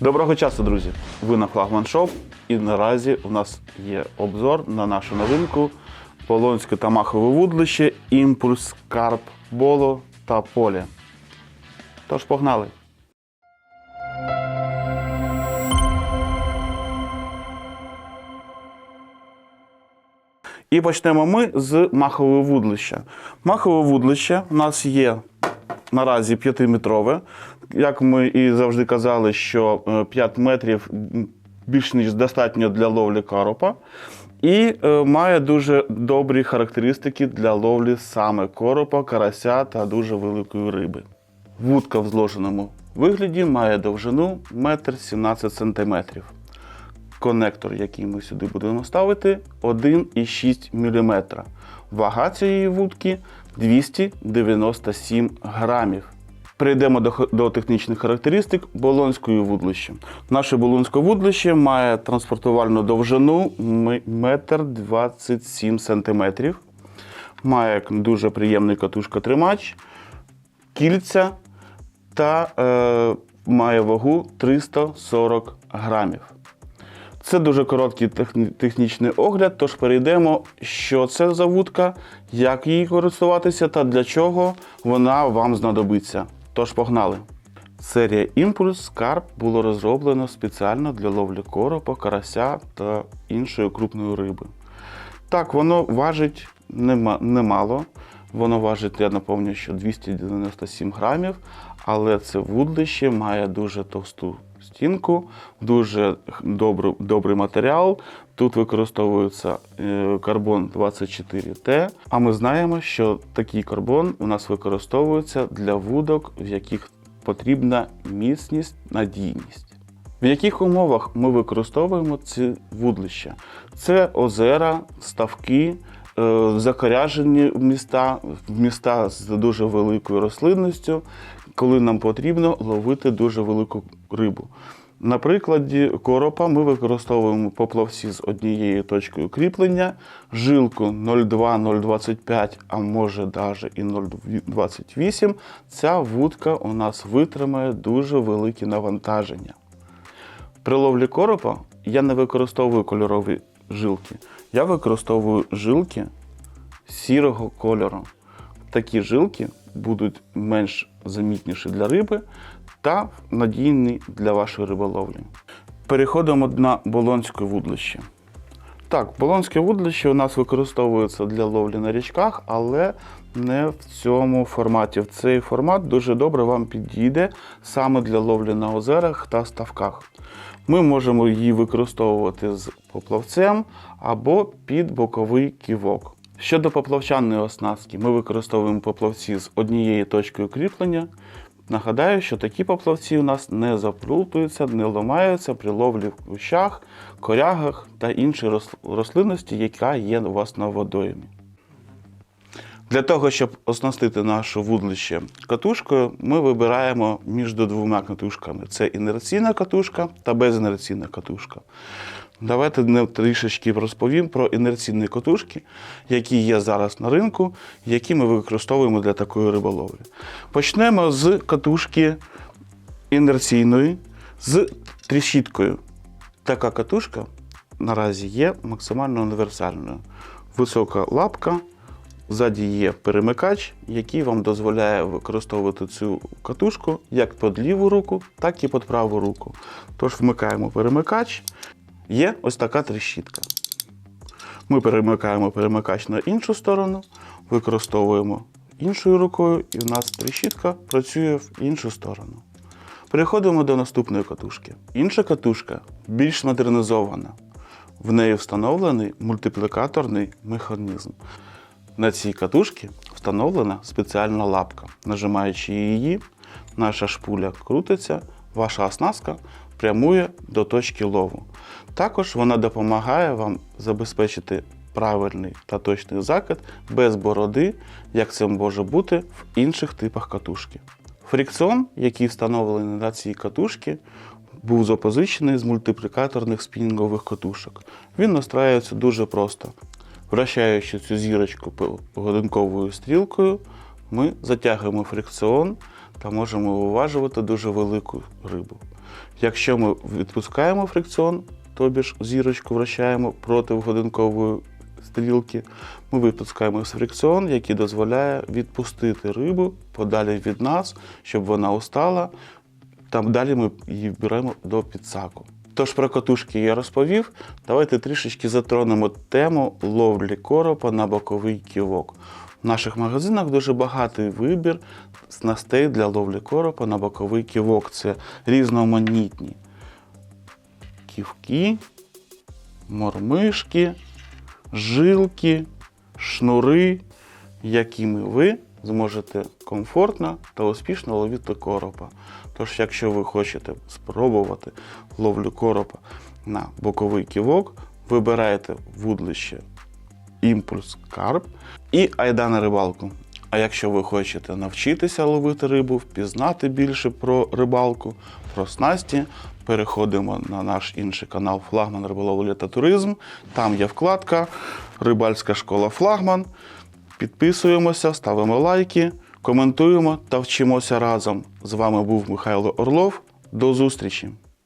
Доброго часу, друзі! Ви на Флагман Шоп. І наразі у нас є обзор на нашу новинку Полонське та махове вудлище, імпульс, карп, боло та поле. Тож погнали! І почнемо ми з махового вудлища. Махове вудлище у нас є наразі 5-метрове. Як ми і завжди казали, що е, 5 метрів більш ніж достатньо для ловлі каропа. І е, має дуже добрі характеристики для ловлі саме коропа, карася та дуже великої риби. Вудка в зложеному вигляді має довжину 1,17 см. Конектор, який ми сюди будемо ставити, 1,6 мм. Вага цієї вудки 297 грамів. Перейдемо до, до технічних характеристик болонської вудлища. Наше болонське вудлище має транспортувальну довжину 1,27 см. Має дуже приємний катушка-тримач, кільця та е, має вагу 340 грамів. Це дуже короткий технічний огляд, тож перейдемо, що це за вудка, як її користуватися та для чого вона вам знадобиться. Тож погнали. Серія Імпульс Carp було розроблено спеціально для ловлі коропа, карася та іншої крупної риби. Так, воно важить немало. Воно важить, я напомню, що 297 грамів, але це вудлище має дуже товсту стінку, дуже добрий, добрий матеріал. Тут використовується е, карбон 24Т. А ми знаємо, що такий карбон у нас використовується для вудок, в яких потрібна міцність, надійність. В яких умовах ми використовуємо ці вудлища? Це озера, ставки, е, закоряжені міста, міста з дуже великою рослинністю, коли нам потрібно ловити дуже велику рибу. На прикладі коропа ми використовуємо поплавці з однією точкою кріплення, жилку 0,2-0,25, а може навіть і 0,28. Ця вудка у нас витримає дуже великі навантаження. При ловлі коропа я не використовую кольорові жилки. Я використовую жилки сірого кольору. Такі жилки будуть менш замітніші для риби та надійні для вашої риболовлі. Переходимо на болонське вудлище. Так, болонське вудлище у нас використовується для ловлі на річках, але не в цьому форматі. В цей формат дуже добре вам підійде саме для ловлі на озерах та ставках. Ми можемо її використовувати з поплавцем або під боковий ківок. Щодо поплавчаної оснастки, ми використовуємо поплавці з однією точкою кріплення. Нагадаю, що такі поплавці у нас не заплутуються, не ламаються при ловлі в кущах, корягах та іншій рослинності, яка є у вас на водоймі. Для того, щоб оснастити наше вудлище катушкою, ми вибираємо між двома катушками: це інерційна катушка та безінерційна катушка. Давайте трішечки розповім про інерційні катушки, які є зараз на ринку, які ми використовуємо для такої риболовлі. Почнемо з катушки інерційної з тріщіткою. Така катушка наразі є максимально універсальною. Висока лапка, ззаді є перемикач, який вам дозволяє використовувати цю катушку як під ліву руку, так і під праву руку. Тож вмикаємо перемикач, є ось така тріщітка. Ми перемикаємо перемикач на іншу сторону, використовуємо іншою рукою, і в нас тріщітка працює в іншу сторону. Переходимо до наступної катушки. Інша катушка більш модернізована. В неї встановлений мультиплікаторний механізм. На цій катушці встановлена спеціальна лапка. Нажимаючи її, наша шпуля крутиться, ваша оснастка прямує до точки лову. Також вона допомагає вам забезпечити правильний та точний закид без бороди, як це може бути в інших типах катушки. Фрікціон, який встановлений на цій катушці, був запозичений з мультиплікаторних спінінгових катушок. Він настраюється дуже просто. Вращаючи цю зірочку годинковою стрілкою, ми затягуємо фрикціон та можемо виважувати дуже велику рибу. Якщо ми відпускаємо фрикціон, тобі ж зірочку вращаємо проти годинкової стрілки, ми випускаємо фрикціон, який дозволяє відпустити рибу подалі від нас, щоб вона устала. Там далі ми її беремо до підсаку. Тож про катушки я розповів. Давайте трішечки затронемо тему ловлі коропа на боковий ківок. В наших магазинах дуже багатий вибір снастей для ловлі коропа на боковий ківок. Це різноманітні ківки, мормишки, жилки, шнури, якими ви зможете комфортно та успішно ловити коропа. Тож, якщо ви хочете спробувати ловлю коропа на боковий ківок, вибирайте вудлище імпульс карп і айда на рибалку. А якщо ви хочете навчитися ловити рибу, впізнати більше про рибалку, про снасті, переходимо на наш інший канал Флагман риболовлі та туризм. Там є вкладка Рибальська школа Флагман. Підписуємося, ставимо лайки, коментуємо та вчимося разом. З вами був Михайло Орлов. До зустрічі!